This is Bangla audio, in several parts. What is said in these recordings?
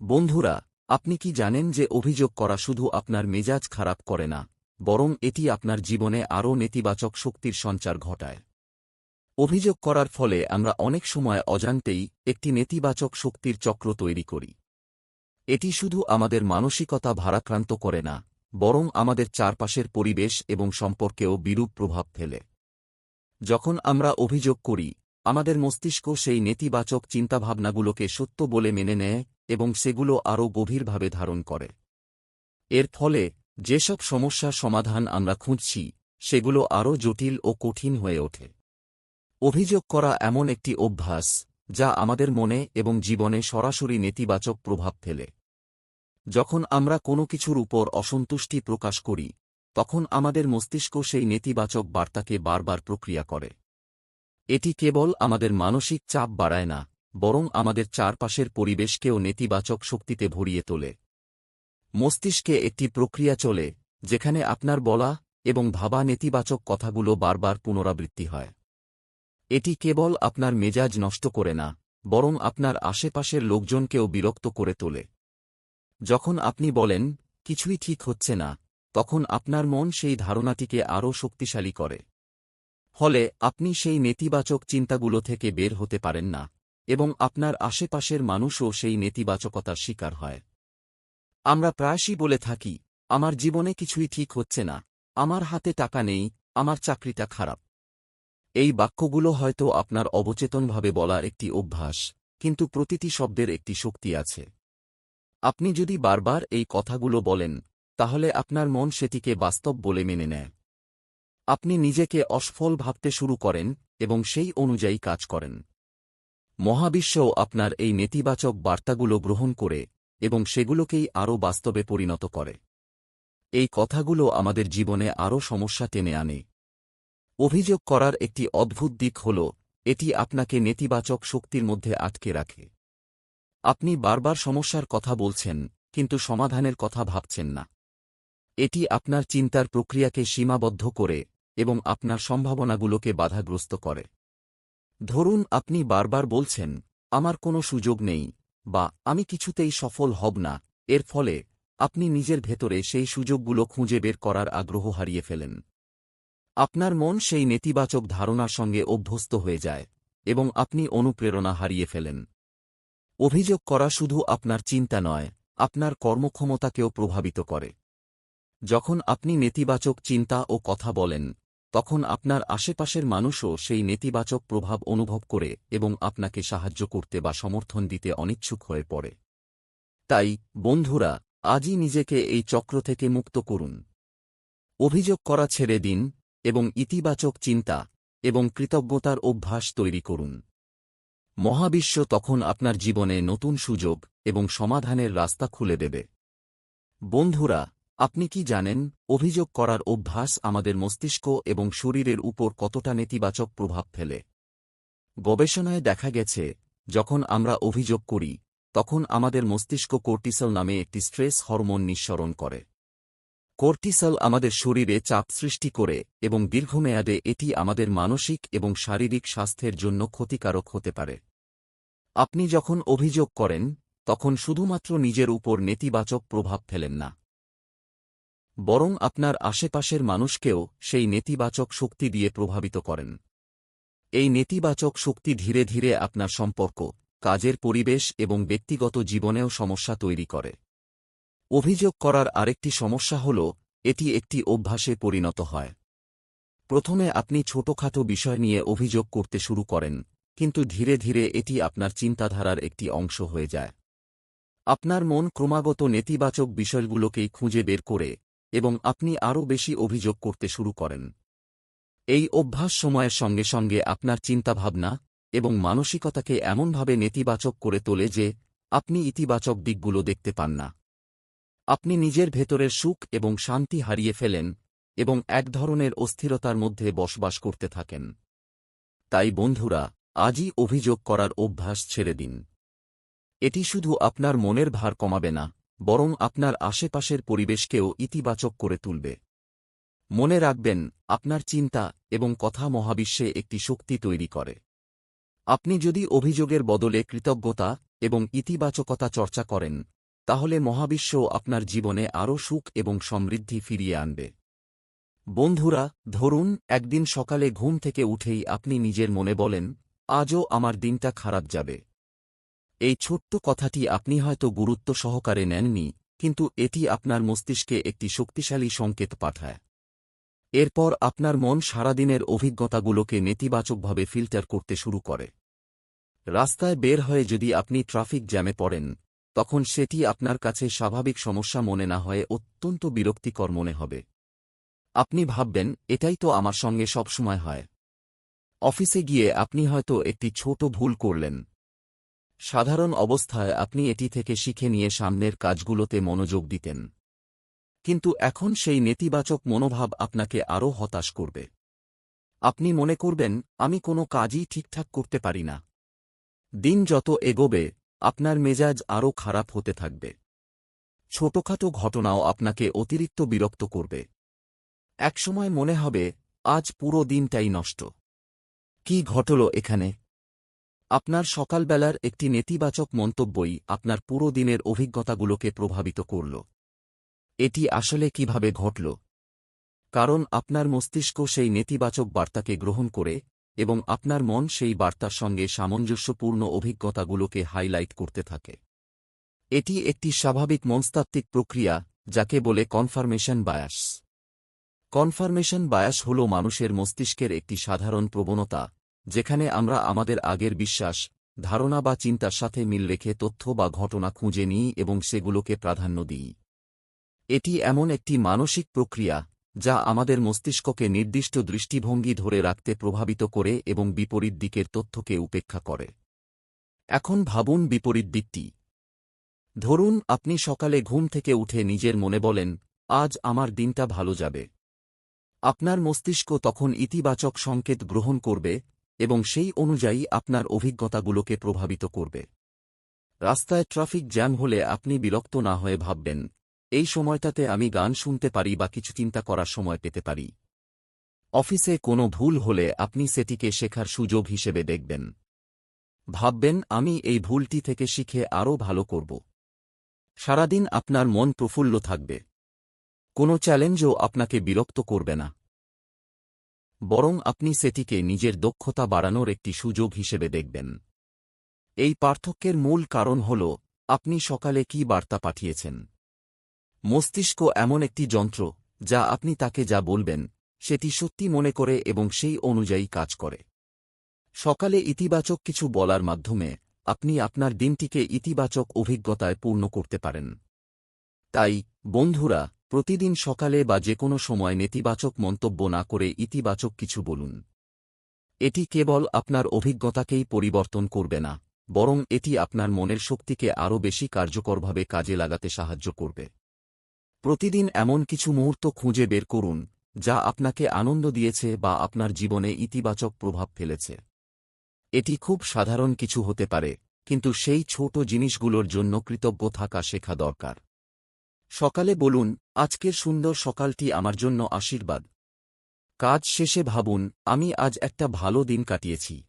বন্ধুরা, আপনি কি জানেন যে অভিযোগ করা শুধু আপনার মেজাজ খারাপ করে না, বরং এটি আপনার জীবনে আরও নেতিবাচক শক্তির সঞ্চার ঘটায়? অভিযোগ করার ফলে আমরা অনেক সময় অজান্তেই একটি নেতিবাচক শক্তির চক্র তৈরি করি। এটি শুধু আমাদের মানসিকতা ভারাক্রান্ত করে না, বরং আমাদের চারপাশের পরিবেশ এবং সম্পর্কেও বিরূপ প্রভাব ফেলে। যখন আমরা অভিযোগ করি, আমাদের মস্তিষ্ক সেই নেতিবাচক চিন্তাভাবনাগুলোকে সত্য বলে মেনে নেয় এবং সেগুলো আরও গভীরভাবে ধারণ করে। এর ফলে, যেসব সমস্যার সমাধান আমরা খুঁজছি, সেগুলো আরও জটিল ও কঠিন হয়ে ওঠে। অভিযোগ করা এমন একটি অভ্যাস, যা আমাদের মনে এবং জীবনে সরাসরি নেতিবাচক প্রভাব ফেলে। যখন আমরা কোনো কিছুর উপর অসন্তুষ্টি প্রকাশ করি, তখন আমাদের মস্তিষ্ক সেই নেতিবাচক বার্তাকে বারবার প্রক্রিয়া করে। এটি কেবল আমাদের মানসিক চাপ বাড়ায় না বরং আমাদের চারপাশের পরিবেশকেও নেতিবাচক শক্তিতে ভরিয়ে তোলে। মস্তিষ্কে একটি প্রক্রিয়া চলে, যেখানে আপনার বলা এবং ভাবা নেতিবাচক কথাগুলো বারবার পুনরাবৃত্তি হয়। এটি কেবল আপনার মেজাজ নষ্ট করে না, বরং আপনার আশেপাশের লোকজনকেও বিরক্ত করে তোলে। যখন আপনি বলেন, কিছুই ঠিক হচ্ছে না, তখন আপনার মন সেই ধারণাটিকে আরও শক্তিশালী করে। ফলে আপনি সেই নেতিবাচক চিন্তাগুলো থেকে বের হতে পারেন না। এবং আপনার আশেপাশের মানুষও সেই নেতিবাচকতার শিকার হয়। আমরা প্রায়শই বলে থাকি, আমার জীবনে কিছুই ঠিক হচ্ছে না, আমার হাতে টাকা নেই, আমার চাকরিটা খারাপ। এই বাক্যগুলো হয়তো আপনার অবচেতনভাবে বলা একটি অভ্যাস, কিন্তু প্রতিটি শব্দের একটি শক্তি আছে। আপনি যদি বারবার এই কথাগুলো বলেন, তাহলে আপনার মন সেটিকে বাস্তব বলে মেনে নেয়। আপনি নিজেকে অসফল ভাবতে শুরু করেন এবং সেই অনুযায়ী কাজ করেন। মহাবিশ্বও আপনার এই নেতিবাচক বার্তাগুলো গ্রহণ করে এবং সেগুলোকেই আরও বাস্তবে পরিণত করে। এই কথাগুলো আমাদের জীবনে আরও সমস্যা টেনে আনে। অভিযোগ করার একটি অদ্ভুত দিক হল, এটি আপনাকে নেতিবাচক শক্তির মধ্যে আটকে রাখে। আপনি বারবার সমস্যার কথা বলছেন, কিন্তু সমাধানের কথা ভাবছেন না। এটি আপনার চিন্তার প্রক্রিয়াকে সীমাবদ্ধ করে এবং আপনার সম্ভাবনাগুলোকে বাধাগ্রস্ত করে। ধরুন আপনি বারবার বলছেন, আমার কোনো সুযোগ নেই বা, আমি কিছুতেই সফল হব না এর ফলে, আপনি নিজের ভেতরে সেই সুযোগগুলো খুঁজে বের করার আগ্রহ হারিয়ে ফেলেন। আপনার মন সেই নেতিবাচক ধারণার সঙ্গে অভ্যস্ত হয়ে যায় এবং আপনি অনুপ্রেরণা হারিয়ে ফেলেন। অভিযোগ করা শুধু আপনার চিন্তা নয়, আপনার কর্মক্ষমতাকেও প্রভাবিত করে। যখন আপনি নেতিবাচক চিন্তা ও কথা বলেন তখন আপনার আশেপাশের মানুষও সেই নেতিবাচক প্রভাব অনুভব করে এবং আপনাকে সাহায্য করতে বা সমর্থন দিতে অনিচ্ছুক হয়ে পড়ে। তাই, বন্ধুরা, আজই নিজেকে এই চক্র থেকে মুক্ত করুন। অভিযোগ করা ছেড়ে দিন এবং ইতিবাচক চিন্তা এবং কৃতজ্ঞতার অভ্যাস তৈরি করুন। মহাবিশ্ব তখন আপনার জীবনে নতুন সুযোগ এবং সমাধানের রাস্তা খুলে দেবে। বন্ধুরা আপনি কি জানেন, অভিযোগ করার অভ্যাস আমাদের মস্তিষ্ক এবং শরীরের উপর কতটা নেতিবাচক প্রভাব ফেলে? গবেষণায় দেখা গেছে, যখন আমরা অভিযোগ করি, তখন আমাদের মস্তিষ্ক কোর্টিসল নামে একটি স্ট্রেস হরমোন নিঃসরণ করে। কোর্টিসল আমাদের শরীরে চাপ সৃষ্টি করে এবং দীর্ঘমেয়াদে এটি আমাদের মানসিক এবং শারীরিক স্বাস্থ্যের জন্য ক্ষতিকারক হতে পারে। আপনি যখন অভিযোগ করেন, তখন শুধুমাত্র নিজের উপর নেতিবাচক প্রভাব ফেলেন না। বরং আপনার আশেপাশের মানুষকেও সেই নেতিবাচক শক্তি দিয়ে প্রভাবিত করেন। এই নেতিবাচক শক্তি ধীরে ধীরে আপনার সম্পর্ক, কাজের পরিবেশ এবং ব্যক্তিগত জীবনেও সমস্যা তৈরি করে। অভিযোগ করার আরেকটি সমস্যা হল, এটি একটি অভ্যাসে পরিণত হয়। প্রথমে আপনি ছোটখাটো বিষয় নিয়ে অভিযোগ করতে শুরু করেন, কিন্তু ধীরে ধীরে এটি আপনার চিন্তাধারার একটি অংশ হয়ে যায়। আপনার মন ক্রমাগত নেতিবাচক বিষয়গুলোকেই খুঁজে বের করে এবং আপনি আরও বেশি অভিযোগ করতে শুরু করেন। এই অভ্যাস সময়ের সঙ্গে সঙ্গে আপনার চিন্তাভাবনা এবং মানসিকতাকে এমনভাবে নেতিবাচক করে তোলে যে, আপনি ইতিবাচক দিকগুলো দেখতে পান না। আপনি নিজের ভেতরের সুখ এবং শান্তি হারিয়ে ফেলেন এবং এক ধরনের অস্থিরতার মধ্যে বসবাস করতে থাকেন। তাই বন্ধুরা, আজই অভিযোগ করার অভ্যাস ছেড়ে দিন। এটি শুধু আপনার মনের ভার কমাবে না। বরং আপনার আশেপাশের পরিবেশকেও ইতিবাচক করে তুলবে। মনে রাখবেন, আপনার চিন্তা এবং কথা মহাবিশ্বে একটি শক্তি তৈরি করে। আপনি যদি অভিযোগের বদলে কৃতজ্ঞতা এবং ইতিবাচকতা চর্চা করেন, তাহলে মহাবিশ্ব আপনার জীবনে আরও সুখ এবং সমৃদ্ধি ফিরিয়ে আনবে। বন্ধুরা, ধরুন, একদিন সকালে ঘুম থেকে উঠেই আপনি নিজের মনে বলেন, আজও আমার দিনটা খারাপ যাবে। এই ছোট্ট কথাটি আপনি হয়তো গুরুত্ব সহকারে নেননি, কিন্তু এটি আপনার মস্তিষ্কে একটি শক্তিশালী সংকেত পাঠায়। এরপর আপনার মন সারাদিনের অভিজ্ঞতাগুলোকে নেতিবাচকভাবে ফিল্টার করতে শুরু করে। রাস্তায় বের হয়ে যদি আপনি ট্রাফিক জ্যামে পড়েন, তখন সেটি আপনার কাছে স্বাভাবিক সমস্যা মনে না হয়ে অত্যন্ত বিরক্তিকর মনে হবে। আপনি ভাববেন, এটাই তো আমার সঙ্গে সবসময় হয়। অফিসে গিয়ে আপনি হয়তো একটি ছোট ভুল করলেন। সাধারণ অবস্থায় আপনি এটি থেকে শিখে নিয়ে সামনের কাজগুলোতে মনোযোগ দিতেন। কিন্তু এখন সেই নেতিবাচক মনোভাব আপনাকে আরও হতাশ করবে। আপনি মনে করবেন, আমি কোনো কাজই ঠিকঠাক করতে পারি না। দিন যত এগোবে, আপনার মেজাজ আরও খারাপ হতে থাকবে। ছোটখাটো ঘটনাও আপনাকে অতিরিক্ত বিরক্ত করবে। একসময় মনে হবে, আজ পুরো দিনটাই নষ্ট। কি ঘটল এখানে? আপনার সকালবেলার একটি নেতিবাচক মন্তব্যই আপনার পুরো দিনের অভিজ্ঞতাগুলোকে প্রভাবিত করল। এটি আসলে কীভাবে ঘটল? কারণ আপনার মস্তিষ্ক সেই নেতিবাচক বার্তাকে গ্রহণ করে এবং আপনার মন সেই বার্তার সঙ্গে সামঞ্জস্যপূর্ণ অভিজ্ঞতাগুলোকে হাইলাইট করতে থাকে। এটি একটি স্বাভাবিক মনস্তাত্ত্বিক প্রক্রিয়া, যাকে বলে কনফার্মেশন বায়াস। কনফার্মেশন বায়াস হল মানুষের মস্তিষ্কের একটি সাধারণ প্রবণতা যেখানে আমরা আমাদের আগের বিশ্বাস, ধারণা বা চিন্তার সাথে মিল রেখে তথ্য বা ঘটনা খুঁজে নিই এবং সেগুলোকে প্রাধান্য দিই। এটি এমন একটি মানসিক প্রক্রিয়া, যা আমাদের মস্তিষ্ককে নির্দিষ্ট দৃষ্টিভঙ্গি ধরে রাখতে প্রভাবিত করে এবং বিপরীত দিকের তথ্যকে উপেক্ষা করে। এখন ভাবুন বিপরীত দিকটি। ধরুন আপনি সকালে ঘুম থেকে উঠে নিজের মনে বলেন, আজ আমার দিনটা ভালো যাবে। আপনার মস্তিষ্ক তখন ইতিবাচক সংকেত গ্রহণ করবে এবং সেই অনুযায়ী আপনার অভিজ্ঞতাগুলোকে প্রভাবিত করবে। রাস্তায় ট্রাফিক জ্যাম হলে আপনি বিরক্ত না হয়ে ভাববেন, এই সময়টাতে আমি গান শুনতে পারি বা কিছু চিন্তা করার সময় পেতে পারি। অফিসে কোনো ভুল হলে আপনি সেটিকে শেখার সুযোগ হিসেবে দেখবেন। ভাববেন, আমি এই ভুলটি থেকে শিখে আরও ভালো করব। সারাদিন আপনার মন প্রফুল্ল থাকবে। কোনো চ্যালেঞ্জও আপনাকে বিরক্ত করবে না। বরং আপনি সেটিকে নিজের দক্ষতা বাড়ানোর একটি সুযোগ হিসেবে দেখবেন। এই পার্থক্যের মূল কারণ হল, আপনি সকালে কি বার্তা পাঠিয়েছেন। মস্তিষ্ক এমন একটি যন্ত্র, যা আপনি তাকে যা বলবেন, সেটি সত্যি মনে করে এবং সেই অনুযায়ী কাজ করে। সকালে ইতিবাচক কিছু বলার মাধ্যমে, আপনি আপনার দিনটিকে ইতিবাচক অভিজ্ঞতায় পূর্ণ করতে পারেন। তাই, বন্ধুরা প্রতিদিন সকালে বা যে কোনো সময় নেতিবাচক মন্তব্য না করে ইতিবাচক কিছু বলুন। এটি কেবল আপনার অভিজ্ঞতাকেই পরিবর্তন করবে না, বরং এটি আপনার মনের শক্তিকে আরও বেশি কার্যকরভাবে কাজে লাগাতে সাহায্য করবে। প্রতিদিন এমন কিছু মুহূর্ত খুঁজে বের করুন, যা আপনাকে আনন্দ দিয়েছে বা আপনার জীবনে ইতিবাচক প্রভাব ফেলেছে। এটি খুব সাধারণ কিছু হতে পারে, কিন্তু সেই ছোট জিনিসগুলোর জন্য কৃতজ্ঞ থাকা শেখা দরকার। সকালে বলুন আজকের সুন্দর সকালটি আমার জন্য আশীর্বাদ। কাজ শেষে ভাবুন, আমি আজ একটা ভালো দিন কাটিয়েছি।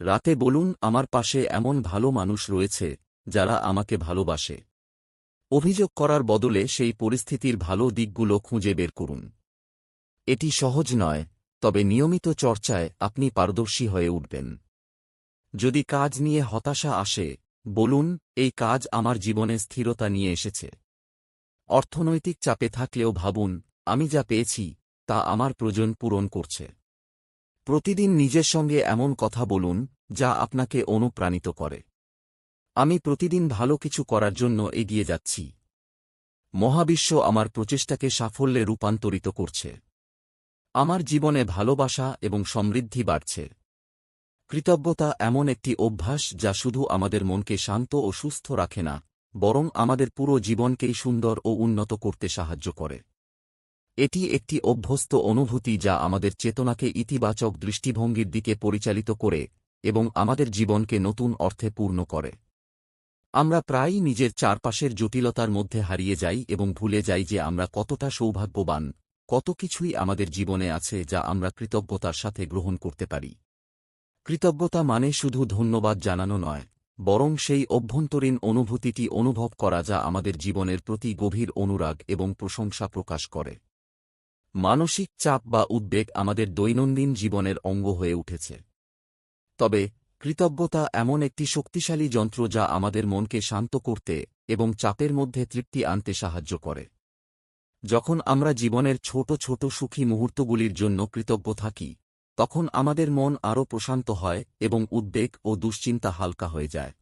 রাতে বলুন, আমার পাশে এমন ভালো মানুষ রয়েছে, যারা আমাকে ভালোবাসে। অভিযোগ করার বদলে সেই পরিস্থিতির ভালো দিকগুলো খুঁজে বের করুন। এটি সহজ নয়, তবে নিয়মিত চর্চায় আপনি পারদর্শী হয়ে উঠবেন। যদি কাজ নিয়ে হতাশা আসে, বলুন, এই কাজ আমার জীবনে স্থিরতা নিয়ে এসেছে। অর্থনৈতিক চাপে থাকলেও ভাবুন, আমি যা পেয়েছি, তা আমার প্রয়োজন পূরণ করছে। প্রতিদিন নিজের সঙ্গে এমন কথা বলুন, যা আপনাকে অনুপ্রাণিত করে। আমি প্রতিদিন ভালো কিছু করার জন্য এগিয়ে যাচ্ছি। মহাবিশ্ব আমার প্রচেষ্টাকে সাফল্যে রূপান্তরিত করছে। আমার জীবনে ভালোবাসা এবং সমৃদ্ধি বাড়ছে। কৃতজ্ঞতা এমন একটি অভ্যাস যা শুধু আমাদের মনকে শান্ত ও সুস্থ রাখে না বরং আমাদের পুরো জীবনকেই সুন্দর ও উন্নত করতে সাহায্য করে। এটি একটি অভ্যস্ত অনুভূতি যা আমাদের চেতনাকে ইতিবাচক দৃষ্টিভঙ্গির দিকে পরিচালিত করে এবং আমাদের জীবনকে নতুন অর্থে পূর্ণ করে। আমরা প্রায়ই নিজের চারপাশের জটিলতার মধ্যে হারিয়ে যাই এবং ভুলে যাই যে আমরা কতটা সৌভাগ্যবান, কত কিছুই আমাদের জীবনে আছে যা আমরা কৃতজ্ঞতার সাথে গ্রহণ করতে পারি। কৃতজ্ঞতা মানে শুধু ধন্যবাদ জানানো নয় বরং সেই অভ্যন্তরীণ অনুভূতিটি অনুভব করা যা আমাদের জীবনের প্রতি গভীর অনুরাগ এবং প্রশংসা প্রকাশ করে। মানসিক চাপ বা উদ্বেগ আমাদের দৈনন্দিন জীবনের অঙ্গ হয়ে উঠেছে। তবে, কৃতজ্ঞতা এমন একটি শক্তিশালী যন্ত্র যা আমাদের মনকে শান্ত করতে এবং চাপের মধ্যে তৃপ্তি আনতে সাহায্য করে। যখন আমরা জীবনের ছোট ছোট সুখী মুহূর্তগুলির জন্য কৃতজ্ঞ থাকি তখন আমাদের মন আরও প্রশান্ত হয় এবং উদ্বেগ ও দুশ্চিন্তা হালকা হয়ে যায়।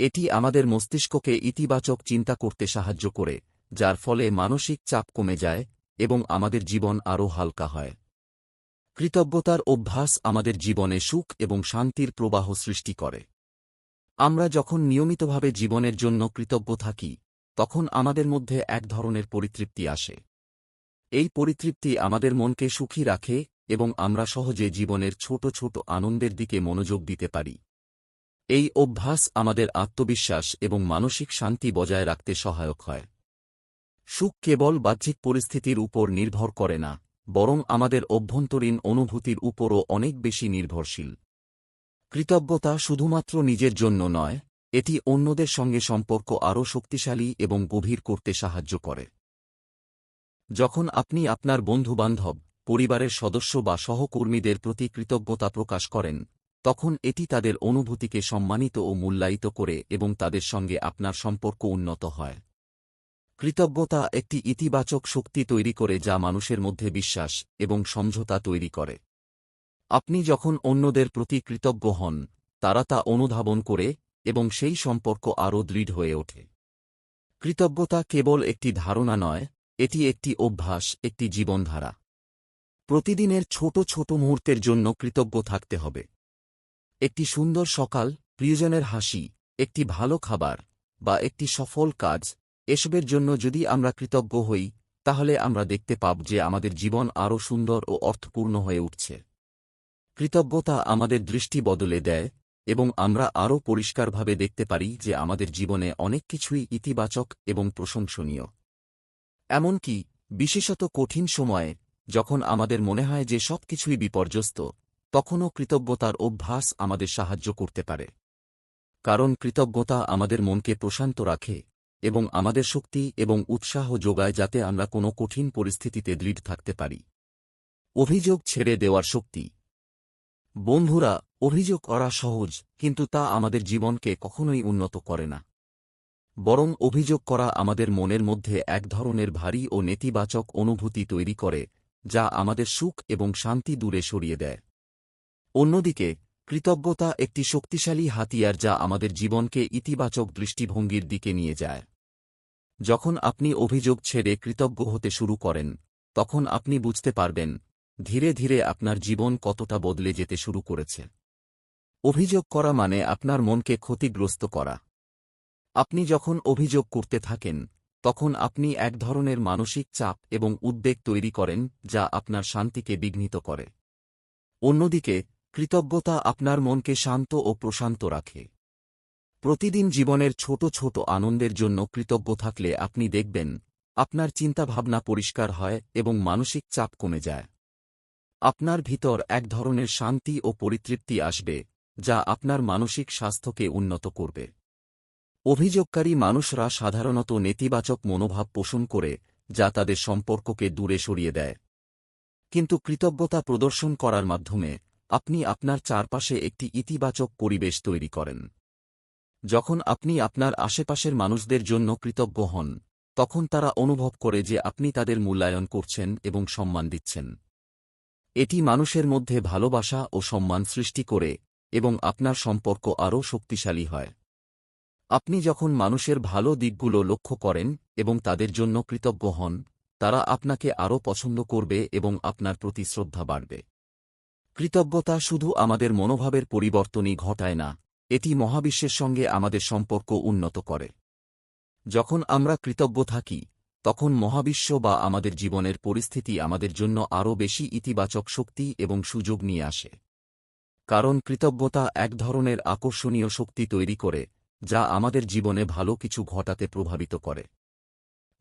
এটি আমাদের মস্তিষ্ককে ইতিবাচক চিন্তা করতে সাহায্য করে, যার ফলে মানসিক চাপ কমে যায় এবং আমাদের জীবন আরও হালকা হয়। কৃতজ্ঞতার অভ্যাস আমাদের জীবনে সুখ এবং শান্তির প্রবাহ সৃষ্টি করে। আমরা যখন নিয়মিতভাবে জীবনের জন্য কৃতজ্ঞ থাকি, তখন আমাদের মধ্যে এক ধরনের পরিতৃপ্তি আসে। এই পরিতৃপ্তি আমাদের মনকে সুখী রাখে এবং আমরা সহজে জীবনের ছোট ছোট আনন্দের দিকে মনোযোগ দিতে পারি। এই অভ্যাস আমাদের আত্মবিশ্বাস এবং মানসিক শান্তি বজায় রাখতে সহায়ক হয়। সুখ কেবল বাহ্যিক পরিস্থিতির উপর নির্ভর করে না, বরং আমাদের অভ্যন্তরীণ অনুভূতির উপরও অনেক বেশি নির্ভরশীল। কৃতজ্ঞতা শুধুমাত্র নিজের জন্য নয়, এটি অন্যদের সঙ্গে সম্পর্ক আরও শক্তিশালী এবং গভীর করতে সাহায্য করে। যখন আপনি আপনার বন্ধুবান্ধব পরিবারের সদস্য বা সহকর্মীদের প্রতি কৃতজ্ঞতা প্রকাশ করেন, তখন এটি তাদের অনুভূতিকে সম্মানিত ও মূল্যায়িত করে এবং তাদের সঙ্গে আপনার সম্পর্ক উন্নত হয়। কৃতজ্ঞতা একটি ইতিবাচক শক্তি তৈরি করে যা মানুষের মধ্যে বিশ্বাস এবং সমঝোতা তৈরি করে। আপনি যখন অন্যদের প্রতি কৃতজ্ঞ হন, তারা তা অনুধাবন করে এবং সেই সম্পর্ক আরও দৃঢ় হয়ে ওঠে। কৃতজ্ঞতা কেবল একটি ধারণা নয়, এটি একটি অভ্যাস, একটি জীবনধারা। প্রতিদিনের ছোট ছোট মুহূর্তের জন্য কৃতজ্ঞ থাকতে হবে। একটি সুন্দর সকাল, প্রিয়জনের হাসি, একটি ভালো খাবার, বা একটি সফল কাজ, এসবের জন্য যদি আমরা কৃতজ্ঞ হই, তাহলে আমরা দেখতে পাব যে আমাদের জীবন আরও সুন্দর ও অর্থপূর্ণ হয়ে উঠছে। কৃতজ্ঞতা আমাদের দৃষ্টি বদলে দেয়, এবং আমরা আরও পরিষ্কারভাবে দেখতে পারি যে আমাদের জীবনে অনেক কিছুই ইতিবাচক এবং প্রশংসনীয়। এমনকি, বিশেষত কঠিন সময়ে যখন আমাদের মনে হয় যে সব কিছুই বিপর্যস্ত, তখনও কৃতজ্ঞতার অভ্যাস আমাদের সাহায্য করতে পারে। কারণ কৃতজ্ঞতা আমাদের মনকে প্রশান্ত রাখে এবং আমাদের শক্তি এবং উৎসাহ যোগায় যাতে আমরা কোনো কঠিন পরিস্থিতিতে দৃঢ় থাকতে পারি। অভিযোগ ছেড়ে দেওয়ার শক্তি। বন্ধুরা, অভিযোগ করা সহজ, কিন্তু তা আমাদের জীবনকে কখনোই উন্নত করে না। বরং অভিযোগ করা আমাদের মনের মধ্যে এক ধরনের ভারী ও নেতিবাচক অনুভূতি তৈরি করে যা আমাদের সুখ এবং শান্তি দূরে সরিয়ে দেয়। অন্যদিকে, কৃতজ্ঞতা একটি শক্তিশালী হাতিয়ার যা আমাদের জীবনকে ইতিবাচক দৃষ্টিভঙ্গির দিকে নিয়ে যায়। যখন আপনি অভিযোগ ছেড়ে কৃতজ্ঞ হতে শুরু করেন, তখন আপনি বুঝতে পারবেন, ধীরে ধীরে আপনার জীবন কতটা বদলে যেতে শুরু করেছে। অভিযোগ করা মানে আপনার মনকে ক্ষতিগ্রস্ত করা। আপনি যখন অভিযোগ করতে থাকেন তখন আপনি এক ধরনের মানসিক চাপ এবং উদ্বেগ তৈরি করেন, যা আপনার শান্তিকে বিঘ্নিত করে। অন্যদিকে, কৃতজ্ঞতা আপনার মনকে শান্ত ও প্রশান্ত রাখে। প্রতিদিন জীবনের ছোট ছোট আনন্দের জন্য কৃতজ্ঞ থাকলে আপনি দেখবেন, আপনার চিন্তাভাবনা পরিষ্কার হয় এবং মানসিক চাপ কমে যায়। আপনার ভিতর এক ধরনের শান্তি ও পরিতৃপ্তি আসবে, যা আপনার মানসিক স্বাস্থ্যকে উন্নত করবে। অভিযোগকারী মানুষরা সাধারণত নেতিবাচক মনোভাব পোষণ করে, যা তাদের সম্পর্ককে দূরে সরিয়ে দেয়। কিন্তু কৃতজ্ঞতা প্রদর্শন করার মাধ্যমে, আপনি আপনার চারপাশে একটি ইতিবাচক পরিবেশ তৈরি করেন। যখন আপনি আপনার আশেপাশের মানুষদের জন্য কৃতজ্ঞ হন, তখন তারা অনুভব করে যে আপনি তাদের মূল্যায়ন করছেন এবং সম্মান দিচ্ছেন। এটি মানুষের মধ্যে ভালোবাসা ও সম্মান সৃষ্টি করে এবং আপনার সম্পর্ক আরও শক্তিশালী হয়। আপনি যখন মানুষের ভালো দিকগুলো লক্ষ্য করেন এবং তাদের জন্য কৃতজ্ঞ হন, তারা আপনাকে আরও পছন্দ করবে এবং আপনার প্রতি শ্রদ্ধা বাড়বে। কৃতজ্ঞতা শুধু আমাদের মনোভাবের পরিবর্তনই ঘটায় না, এটি মহাবিশ্বের সঙ্গে আমাদের সম্পর্ক উন্নত করে। যখন আমরা কৃতজ্ঞ থাকি, তখন মহাবিশ্ব বা আমাদের জীবনের পরিস্থিতি আমাদের জন্য আরও বেশি ইতিবাচক শক্তি এবং সুযোগ নিয়ে আসে। কারণ কৃতজ্ঞতা এক ধরনের আকর্ষণীয় শক্তি তৈরি করে যা আমাদের জীবনে ভালো কিছু ঘটাতে প্রভাবিত করে।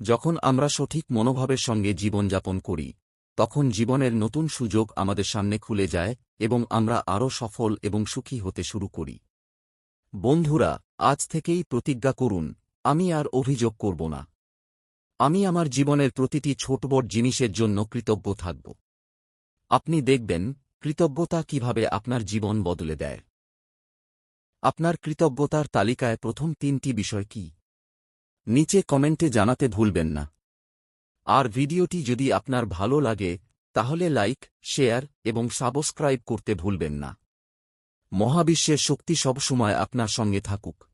যখন আমরা সঠিক মনোভাবের সঙ্গে জীবনযাপন করি, তখন জীবনের নতুন সুযোগ আমাদের সামনে খুলে যায় এবং আমরা আরও সফল এবং সুখী হতে শুরু করি। বন্ধুরা, আজ থেকেই প্রতিজ্ঞা করুন, আমি আর অভিযোগ করব না। আমি আমার জীবনের প্রতিটি ছোট বড় জিনিসের জন্য কৃতজ্ঞ থাকব। আপনি দেখবেন, কৃতজ্ঞতা কীভাবে আপনার জীবন বদলে দেয়। আপনার কৃতজ্ঞতার তালিকায় প্রথম তিনটি বিষয় কি? নিচে কমেন্টে জানাতে ভুলবেন না। আর ভিডিওটি যদি আপনার ভালো লাগে, তাহলে লাইক, শেয়ার এবং সাবস্ক্রাইব করতে ভুলবেন না। মহাবিশ্বের শক্তি সবসময় আপনার সঙ্গে থাকুক।